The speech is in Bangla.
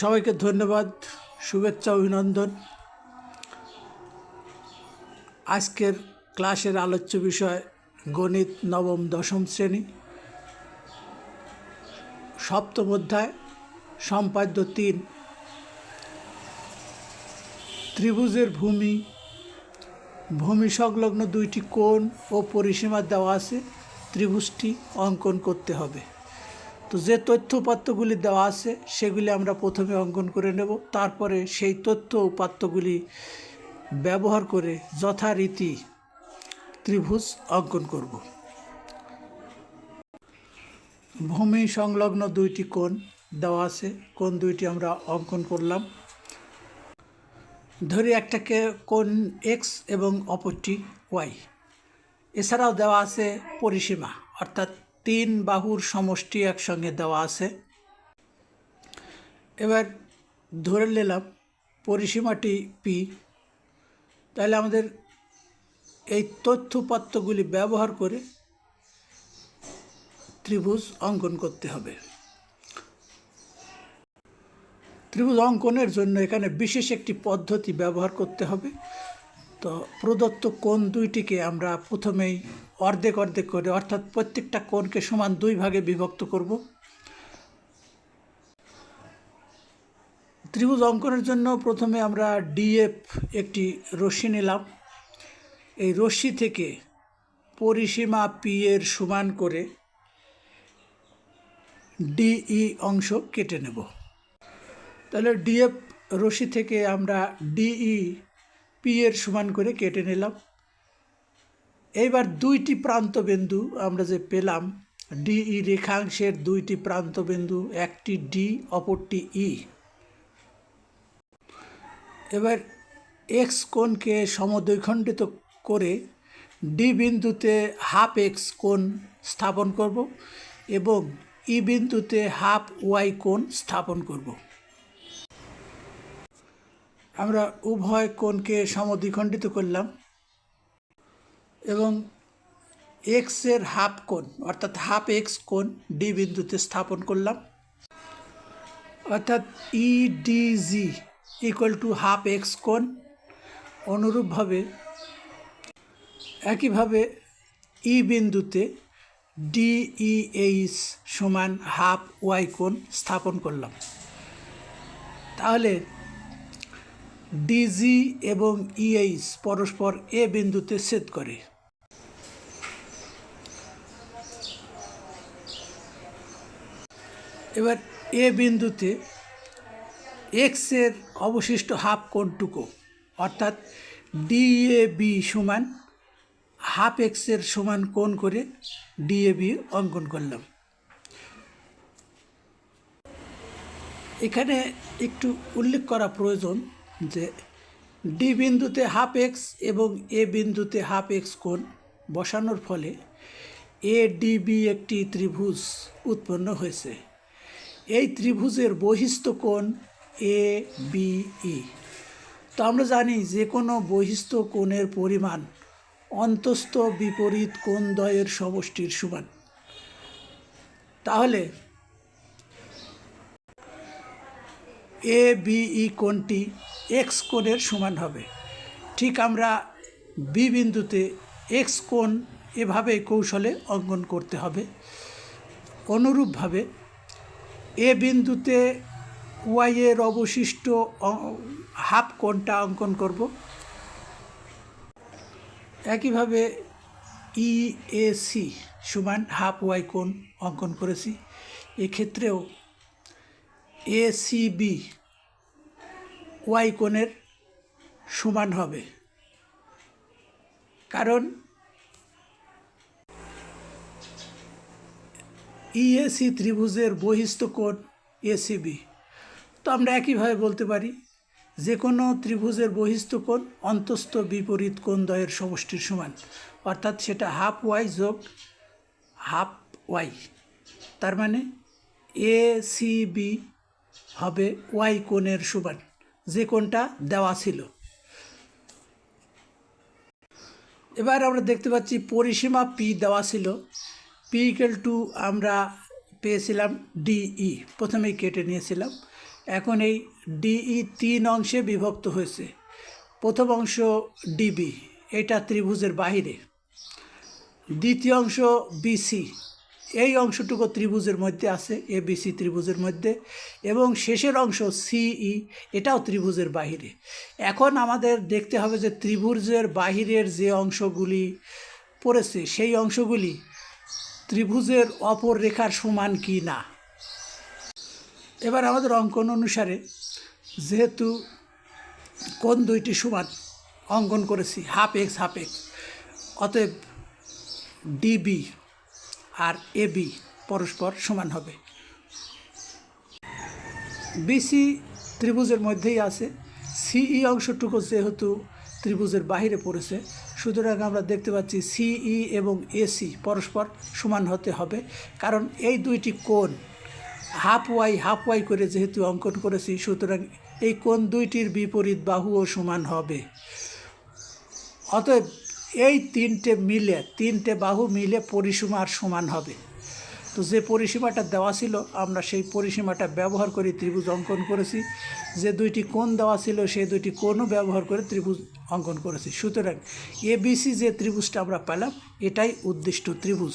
সবাইকে ধন্যবাদ, শুভেচ্ছা, অভিনন্দন। আজকের ক্লাসের আলোচ্য বিষয় গণিত নবম, দশম শ্রেণি। সপ্তম অধ্যায়, সম্পাদ্য তিন। ত্রিভুজের ভূমি ভূমি সংলগ্ন দুইটি কোণ ও পরিসীমা দেওয়া আছে। ত্রিভুজটি অঙ্কন করতে হবে। তো যে তথ্য উপাত্তগুলি দেওয়া আছে, সেগুলি আমরা প্রথমে অঙ্কন করে নেব। তারপরে সেই তথ্য উপাত্তগুলি ব্যবহার করে যথারীতি ত্রিভুজ অঙ্কন করব। ভূমি সংলগ্ন দুইটি কোণ দেওয়া আছে কোন দুইটি আমরা অঙ্কন করলাম। ধরি একটাকে কোন এক্স এবং অপরটি ওয়াই এছাড়াও দেওয়া আছে পরিসীমা, অর্থাৎ তিন বাহুর সমষ্টি একসঙ্গে দেওয়া আছে। এবার ধরে নিলাম পরিসীমাটি পি তাহলে আমাদের এই তথ্যপাত্রগুলি ব্যবহার করে ত্রিভুজ অঙ্কন করতে হবে। ত্রিভুজ অঙ্কনের জন্য এখানে বিশেষ একটি পদ্ধতি ব্যবহার করতে হবে। তো প্রদত্ত কোণ দুইটিকে আমরা প্রথমেই অর্ধেক অর্ধেক করে, অর্থাৎ প্রত্যেকটা কোণকে সমান দুই ভাগে বিভক্ত করব। ত্রিভুজ অঙ্কনের জন্য প্রথমে আমরা ডিএফ একটি রশ্মি নিলাম। এই রশ্মি থেকে পরিসীমা পি এর সমান করে ডিই অংশ কেটে নেব। তাহলে ডিএফ রশ্মি থেকে আমরা ডিই পি এর সমান করে কেটে নিলাম। এইবার দুইটি প্রান্ত বিন্দু আমরা যে পেলাম ডিই রেখাংশের দুইটি প্রান্ত বিন্দু, একটি ডি, অপরটি ই। এবার এক্স কোণকে সমদ্বৈখণ্ডিত করে ডি বিন্দুতে হাফ এক্স কোণ স্থাপন করব এবং ই বিন্দুতে হাফ ওয়াই কোণ স্থাপন করব। আমরা উভয় কোণকে সমদ্বিখণ্ডিত করলাম এবং এক্সের হাফ কোণ, অর্থাৎ হাফ এক্স কোণ ডি বিন্দুতে স্থাপন করলাম। অর্থাৎ E D G equal to half X কোণ অনুরূপভাবে একইভাবে ই বিন্দুতে ডিইএইচ সমান হাফ ওয়াই কোণ স্থাপন করলাম। তাহলে ডিজি এবং ইএইচ পরস্পর এ বিন্দুতে ছেদ করে। এবার এ বিন্দুতে এক্সের অবশিষ্ট হাফ কোণটুকু, অর্থাৎ ডিএ বি সমান হাফ এক্সের সমান কোণ করে ডিএবি অঙ্কন করলাম। এখানে একটু উল্লেখ করা প্রয়োজন যে ডি বিন্দুতে হাফ এক্স এবং এ বিন্দুতে হাফ এক্স কোণ বসানোর ফলে এ ডিবি একটি ত্রিভুজ উৎপন্ন হয়েছে। এই ত্রিভুজের বহিস্থ কোণ এ বিই তো আমরা জানি যে কোনো বহিস্থ কোণের পরিমাণ অন্তস্থ বিপরীত কোণদ্বয়ের সমষ্টির সমান। তাহলে এ বিই কোণটি এক্স কোণের সমান হবে। ঠিক আমরা বি বিন্দুতে এক্স কোণ এভাবে কৌশলে অঙ্কন করতে হবে। অনুরূপভাবে এ বিন্দুতে ওয়াইয়ের অবশিষ্ট হাফ কোণটা অঙ্কন করব। একইভাবে ই, এ, সি সমান হাফ ওয়াই কোণ অঙ্কন করেছি। এক্ষেত্রেও এ সি বি ওয়াই কোণের সমান হবে। কারণ ইএসি ত্রিভুজের বহিস্থ কোণ এসিবি তো আমরা একইভাবে বলতে পারি যে কোনো ত্রিভুজের বহিস্থ কোণ অন্তস্থ বিপরীত কোণদ্বয়ের সমষ্টির সমান, অর্থাৎ সেটা হাফ ওয়াই যোগ হাফ ওয়াই। তার মানে এ সি বি হবে ওয়াই কোণের সমান যে কোণটা দেওয়া ছিল। এবার আমরা দেখতে পাচ্ছি পরিসীমা পি দেওয়া ছিল। পি ইকুয়াল টু আমরা পেয়েছিলাম ডিই প্রথমেই কেটে নিয়েছিলাম। এখন এই ডিই তিন অংশে বিভক্ত হয়েছে। প্রথম অংশ ডিবি এটা ত্রিভুজের বাহিরে। দ্বিতীয় অংশ বিসি এই অংশটুকু ত্রিভুজের মধ্যে আছে এ বিসি ত্রিভুজের মধ্যে, এবং শেষের অংশ সিই এটাও ত্রিভুজের বাহিরে। এখন আমাদের দেখতে হবে যে ত্রিভুজের বাহিরের যে অংশগুলি পড়েছে, সেই অংশগুলি ত্রিভুজের অপর রেখার সমান কি না? এবার আমাদের অঙ্কন অনুসারে যেহেতু কোন দুইটি সমান অঙ্কন করেছি হাফ এক্স হাফ এক্স অতএব ডিবি আর এবি পরস্পর সমান হবে। বিসি ত্রিভুজের মধ্যেই আছে। সিই অংশটুকু যেহেতু ত্রিভুজের বাইরে পড়েছে, সুতরাং আমরা দেখতে পাচ্ছি সিই এবং এসি পরস্পর সমান হতে হবে, কারণ এই দুইটি কোণ হাফ ওয়াই হাফ ওয়াই করে যেহেতু অঙ্কন করেছি, সুতরাং এই কোণ দুইটির বিপরীত বাহুও সমান হবে। অতএব এই তিনটে মিলে, তিনটে বাহু মিলে পরিসীমার সমান হবে। তো যে পরিসীমাটা দেওয়া ছিল, আমরা সেই পরিসীমাটা ব্যবহার করে ত্রিভুজ অঙ্কন করেছি। যে দুইটি কোণ দেওয়া ছিল, সেই দুইটি কোণও ব্যবহার করে ত্রিভুজ অঙ্কন করেছি। সুতরাং এবিসি যে ত্রিভুজটা আমরা পেলাম, এটাই উদ্দিষ্ট ত্রিভুজ।